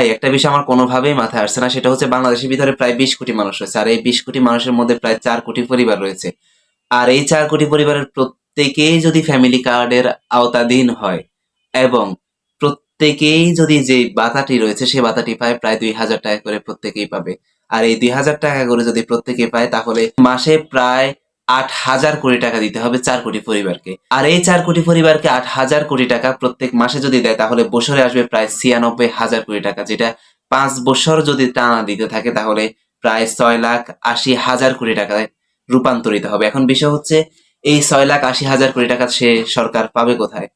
ভাই, একটা বিষয় আমার কোনোভাবেই মাথায় আসছে না, সেটা হচ্ছে বাংলাদেশের ভিতরে প্রায় বিশ কোটি মানুষ রয়েছে, আর এই বিশ কোটি মানুষের মধ্যে প্রায় চার কোটি পরিবার রয়েছে। আর এই চার কোটি পরিবারের প্রত্যেকেই যদি ফ্যামিলি কার্ডের আওতাধীন হয়, এবং প্রত্যেকেই যদি যে বাতাটি রয়েছে, সেই বাতাটি পায় প্রায় দুই হাজার টাকা করে প্রত্যেকেই পাবে। আর এই দুই হাজার টাকা করে যদি প্রত্যেকে পায়, তাহলে মাসে প্রায় আট হাজার কোটি টাকা দিতে হবে চার কোটি পরিবারকে। আর এই চার কোটি পরিবারকে আট হাজার কোটি টাকা প্রত্যেক মাসে যদি দেয়, তাহলে বছরে আসবে প্রায় ছিয়ানব্বই হাজার কোটি টাকা, যেটা পাঁচ বছর যদি টানা দিতে থাকে, তাহলে প্রায় ছয় লাখ আশি হাজার কোটি টাকায় রূপান্তরিত হবে। এখন বিষয় হচ্ছে, এই ছয় লাখ আশি হাজার কোটি টাকা সে সরকার পাবে কোথায়?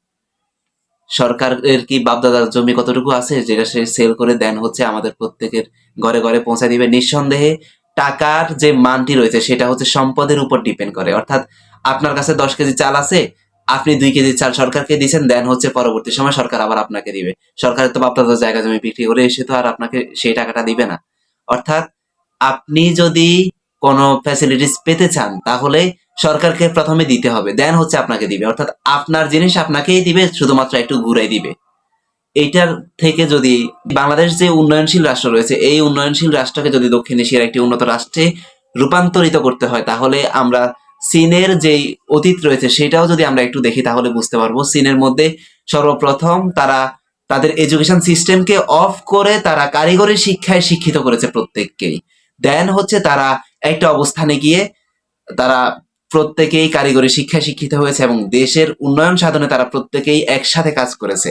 সরকারের কি বাপদাদার জমি কতটুকু আছে, যেটা সে সেল করে দেন হচ্ছে আমাদের প্রত্যেকের ঘরে ঘরে পৌঁছে দিবে? নিঃসন্দেহে টাকার যে মানটি রয়েছে, সেটা হচ্ছে সম্পদের উপর ডিপেন্ড করে। অর্থাৎ আপনার কাছে দশ কেজি চাল আছে, আপনি দুই কেজি চাল সরকারকে দিচ্ছেন দেন হচ্ছে পরবর্তী সময় সরকার আবার আপনাকে দিবে। সরকারের তো বাপদাদার জায়গা জমি বিক্রি করে এসে তো আর আপনাকে সেই টাকাটা দিবে না। অর্থাৎ আপনি যদি কোনো ফ্যাসিলিটিস পেতে চান, তাহলে সরকারকে প্রথমে দিতে হবে দেন হচ্ছে আপনাকে দিবে। অর্থাৎ আপনার জিনিস আপনাকেই দিবে, শুধুমাত্র একটু ঘুরাই দিবে। এইটার থেকে যদি বাংলাদেশ যে উন্নয়নশীল রাষ্ট্র রয়েছে, এই উন্নয়নশীল রাষ্ট্রকে যদি দক্ষিণ এশিয়ার একটি উন্নত রাষ্ট্রে রূপান্তরিত করতে হয়, তাহলে আমরা চীনের যেই অতীত রয়েছে, সেটাও যদি আমরা একটু দেখি, তাহলে বুঝতে পারব। চীনের মধ্যে সর্বপ্রথম তারা তাদের এডুকেশন সিস্টেমকে অফ করে তারা কারিগরি শিক্ষায় শিক্ষিত করেছে প্রত্যেককেই। দেন হচ্ছে তারা একটা অবস্থানে গিয়ে তারা প্রত্যেকেই কারিগরি শিক্ষায় শিক্ষিত হয়েছে এবং দেশের উন্নয়ন সাধনে তারা প্রত্যেকেই একসাথে কাজ করেছে।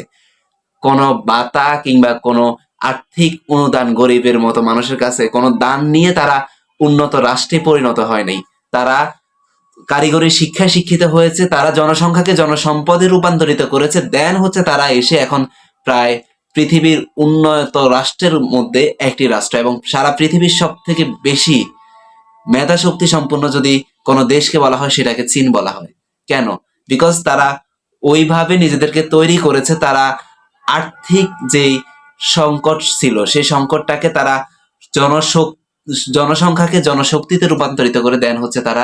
কোনো বাতা কিংবা কোনো আর্থিক অনুদান গরিবের মতো মানুষের কাছে কোনো দান নিয়ে তারা উন্নত রাষ্ট্রে পরিণত হয় নাই। তারা কারিগরি শিক্ষায় শিক্ষিত হয়েছে, তারা জনসংখ্যাকে জনসম্পদে রূপান্তরিত করেছে। দেন হচ্ছে তারা এসে এখন প্রায় পৃথিবীর উন্নত রাষ্ট্রের মধ্যে একটি রাষ্ট্র এবং সারা পৃথিবীর সব থেকে বেশি মেধা শক্তি সম্পন্ন যদি কোনো দেশকে বলা হয়, সেটাকে চীন বলা হয়। কেন? বিকজ তারা ওইভাবে নিজেদেরকে তৈরি করেছে, তারা আর্থিক যেই সংকট ছিল, সেই সংকটটাকে তারা জনশক, জনসংখ্যাকে জনশক্তিতে রূপান্তরিত করে দেন হচ্ছে তারা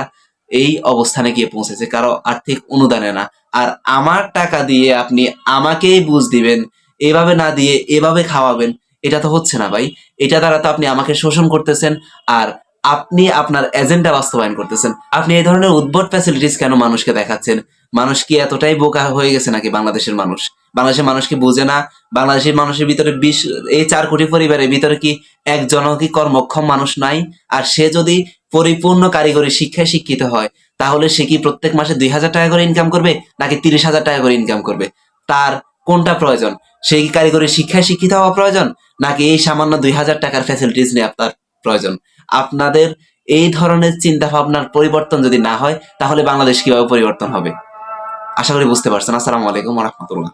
এই অবস্থানে গিয়ে পৌঁছেছে। কারও আর্থিক অনুদানে না। আর আমার টাকা দিয়ে আপনি আমাকেই বুঝ দিবেন, এভাবে না দিয়ে এভাবে খাওয়াবেন, এটা তো হচ্ছে না ভাই। এটা দ্বারা তো আপনি আমাকে শোষণ করতেছেন আর আপনি আপনার এজেন্ডা বাস্তবায়ন করতেছেন। আপনি এই ধরনের উদ্ভট ফ্যাসিলিটিস কেন মানুষকে দেখাচ্ছেন? মানুষ কি এতটাই বোকা হয়ে গেছে নাকি বাংলাদেশের মানুষ? বাংলাদেশের মানুষ কি বোঝে না? বাংলাদেশের মানুষের ভিতরে বিশ এই চার কোটি পরিবারের ভিতরে কি একজনও কি কর্মক্ষম মানুষ নাই? আর সে যদি পরিপূর্ণ কারিগরি শিক্ষায় শিক্ষিত হয়, তাহলে সে কি প্রত্যেক মাসে দুই হাজার টাকা করে ইনকাম করবে, নাকি তিরিশ হাজার টাকা করে ইনকাম করবে? তার কোনটা প্রয়োজন? সে কি কারিগরি শিক্ষায় শিক্ষিত হওয়া প্রয়োজন, নাকি এই সামান্য দুই হাজার টাকার ফ্যাসিলিটিস নিয়ে আপনার প্রয়োজন? আপনাদের এই ধরনের চিন্তা ভাবনার পরিবর্তন যদি না হয়, তাহলে বাংলাদেশ কীভাবে পরিবর্তন হবে? আশা করি বুঝতে পারছেন। আসসালামু আলাইকুম রহমতুল্লাহ।